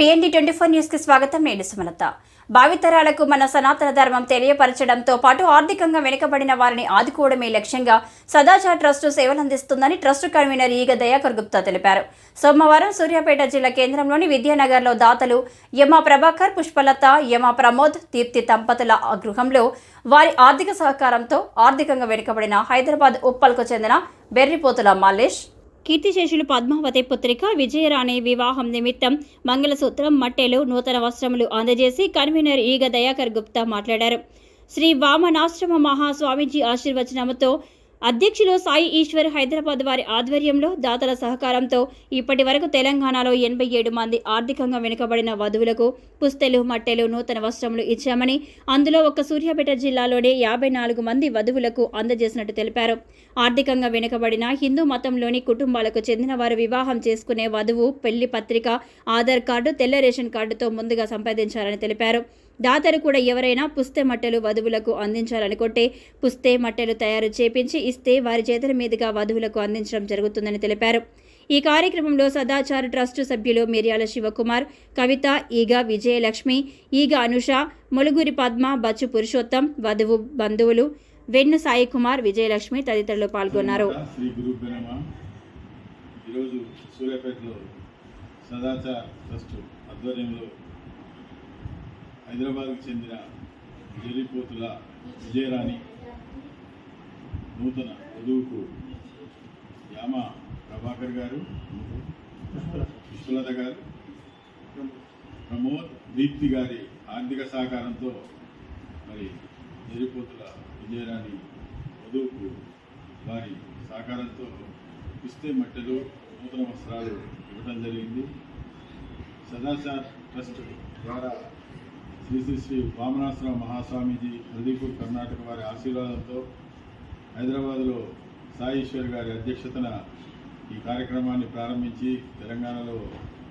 PND twenty four న్యూస్కి స్వాగతం. నేను సుమలత. భావితరాలకు మన సనాతన ధర్మం తెలియపరచడంతో పాటు ఆర్థికంగా వెనుకబడిన వారిని ఆదుకోవడమే లక్ష్యంగా సదాచార్ ట్రస్టు సేవలందిస్తుందని ట్రస్టు కన్వీనర్ ఈగ దయాకర్ గుప్తా తెలిపారు. సోమవారం సూర్యాపేట జిల్లా కేంద్రంలోని విద్యానగర్లో దాతలు యమా ప్రభాకర్ పుష్పలత యమ ప్రమోద్ దీప్తి దంపతుల గృహంలో వారి ఆర్థిక సహకారంతో ఆర్థికంగా వెనుకబడిన హైదరాబాద్ ఉప్పల్కు చెందిన బెర్రిపోతుల మల్లేష్ కీర్తిశేషులు పద్మావతి పుత్రిక విజయరాణి వివాహం నిమిత్తం మంగళసూత్రం మట్టెలు నూతన వస్త్రములు అందజేసి కన్వీనర్ ఈగ దయాకర్ గుప్తా మాట్లాడారు. శ్రీ వామనాశ్రమ మహాస్వామీజీ ఆశీర్వచనంతో అధ్యక్షులు సాయి ఈశ్వర్ హైదరాబాద్ వారి ఆధ్వర్యంలో దాతల సహకారంతో ఇప్పటి వరకు తెలంగాణలో ఎనభై ఏడు మంది ఆర్థికంగా వెనుకబడిన వధువులకు పుస్తెలు మట్టెలు నూతన వస్త్రములు ఇచ్చామని అందులో ఒక సూర్యాపేట జిల్లాలోనే యాభై నాలుగు మంది వధువులకు అందజేసినట్టు తెలిపారు. ఆర్థికంగా వెనుకబడిన హిందూ మతంలోని కుటుంబాలకు చెందిన వారు వివాహం చేసుకునే వధువు పెళ్ళి పత్రిక ఆధార్ కార్డు తెల్ల రేషన్ కార్డుతో ముందుగా సంపాదించాలని తెలిపారు. దాతలు కూడా ఎవరైనా పుస్తే మట్టెలు వధువులకు అందించాలనుకుంటే పుస్తే మట్టెలు తయారు చేపించి ఇస్తే వారి చేతుల మీదుగా వధువులకు అందించడం జరుగుతుందని తెలిపారు. ఈ కార్యక్రమంలో సదాచార ట్రస్టు సభ్యులు మిర్యాల శివకుమార్ కవిత ఈగ విజయలక్ష్మి ఈగ అనుష ములుగురి పద్మ బచ్చు పురుషోత్తం వధువు బంధువులు వెన్ను సాయి కుమార్ విజయలక్ష్మి తదితరులు పాల్గొన్నారు. ఈరోజు సూర్యాపేటలో సదాచార్ ట్రస్ట్ ఆధ్వర్యంలో హైదరాబాద్కు చెందిన జరిపోతుల విజయరాణి నూతన వధువుకు యామ ప్రభాకర్ గారు పుష్పలత గారు ప్రమోద్ దీప్తి గారి ఆర్థిక సహకారంతో మరి జెర్రిపోతుల విజయరాణి వధువుకు వారి సహకారంతో ఇస్తే మట్టెలు నూతన వస్త్రాలు ఇవ్వడం జరిగింది. సదాచార్ ట్రస్ట్ ద్వారా శ్రీ శ్రీ శ్రీ వామనాశ్రమ మహాస్వామీజీ హల్దీపూర్ కర్ణాటక వారి ఆశీర్వాదంతో హైదరాబాద్లో సాయేశ్వర్ గారి అధ్యక్షతన ఈ కార్యక్రమాన్ని ప్రారంభించి తెలంగాణలో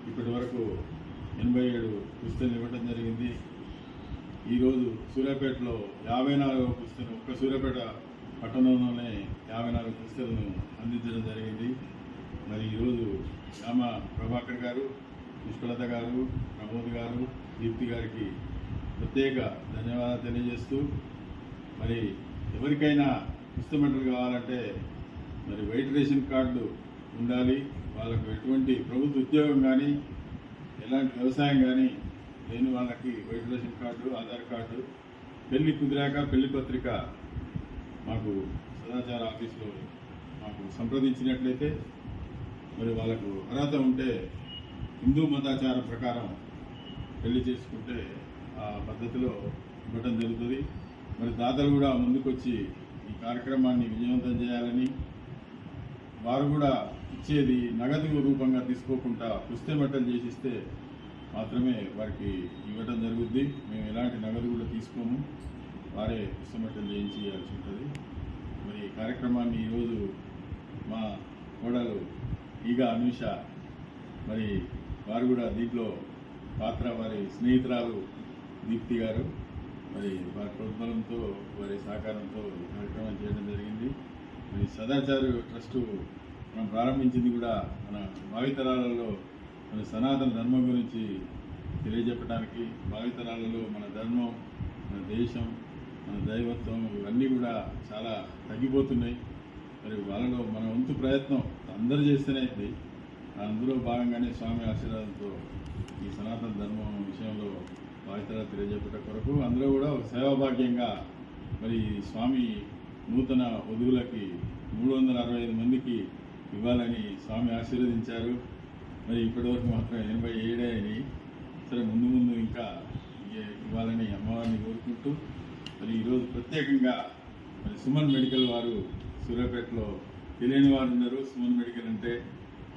ఇప్పటి వరకు ఎనభై ఏడు పుస్తకాలు ఇవ్వడం జరిగింది. ఈరోజు సూర్యాపేటలో యాభై నాలుగు పుస్తకం ఒక్క సూర్యాపేట పట్టణంలోనే యాభై నాలుగు పుస్తకాలను అందించడం జరిగింది. మరి ఈరోజు రామ ప్రభాకర్ గారు పుష్పలత గారు ప్రమోద్ గారు దీప్తి గారికి ప్రత్యేక ధన్యవాదాలు తెలియజేస్తూ మరి ఎవరికైనా పుస్తకమంటలు కావాలంటే మరి వైట్ రేషన్ కార్డు ఉండాలి. వాళ్ళకు ఎటువంటి ప్రభుత్వ ఉద్యోగం కానీ ఎలాంటి వ్యవసాయం కానీ లేని వాళ్ళకి white ration card Aadhaar card పెళ్ళి కుదిరాక పెళ్ళి పత్రిక మాకు సదాచార ఆఫీస్లో మాకు సంప్రదించినట్లయితే మరి వాళ్ళకు అర్హత ఉంటే హిందూ మతాచారం ప్రకారం పెళ్ళి చేసుకుంటే పద్ధతిలో ఇవ్వటం జరుగుతుంది. మరి దాతలు కూడా ముందుకొచ్చి ఈ కార్యక్రమాన్ని విజయవంతం చేయాలని వారు కూడా ఇచ్చేది నగదు రూపంగా తీసుకోకుండా పుస్తే బట్టలు చేసిస్తే మాత్రమే వారికి ఇవ్వడం జరుగుద్ది. మేము ఎలాంటి నగదు కూడా తీసుకోము. వారే పుస్తమట్టలు చేయించి ఇవ్వాల్సి ఉంటుంది. మరి ఈ కార్యక్రమాన్ని ఈరోజు మా కోడలు ఈగ అనూష మరి వారు కూడా దీంట్లో పాత్ర వారి స్నేహితురాలు దీప్తి గారు మరి వారి ప్రోద్బలంతో వారి సహకారంతో ఈ కార్యక్రమం చేయడం జరిగింది. మరి సదాచారు ట్రస్టు మనం ప్రారంభించింది కూడా మన భావితరాలలో మన సనాతన ధర్మం గురించి తెలియజెప్పడానికి భావితరాలలో మన ధర్మం మన దేశం మన దైవత్వం ఇవన్నీ కూడా చాలా తగ్గిపోతున్నాయి. మరి వాళ్ళలో మన వంతు ప్రయత్నం అందరూ చేస్తేనే అందులో భాగంగానే స్వామి ఆశీర్వాదంతో ఈ సనాతన ధర్మం విషయంలో తెలియజేపట కొరకు అందులో కూడా ఒక సేవాభాగ్యంగా మరి స్వామి నూతన వధువులకి మూడు వందల అరవై ఐదు మందికి ఇవ్వాలని స్వామి ఆశీర్వదించారు. మరి ఇప్పటివరకు మాత్రం ఎనభై ఏడే అని. సరే ముందు ముందు ఇంకా ఇవ్వాలని అమ్మవారిని కోరుకుంటూ మరి ఈరోజు ప్రత్యేకంగా మరి సుమన్ మెడికల్ వారు సూర్యాపేటలో తెలియని వారు ఉన్నారు. సుమన్ మెడికల్ అంటే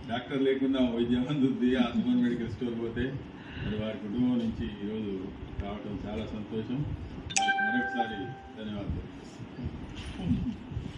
డాక్టర్ లేకుండా వైద్యం అందుద్ది ఆ సుమన్ మెడికల్ స్టోర్ పోతే. మరి వారి కుటుంబం నుంచి ఈరోజు రావటం చాలా సంతోషం. వారికి మరొకసారి ధన్యవాదాలు.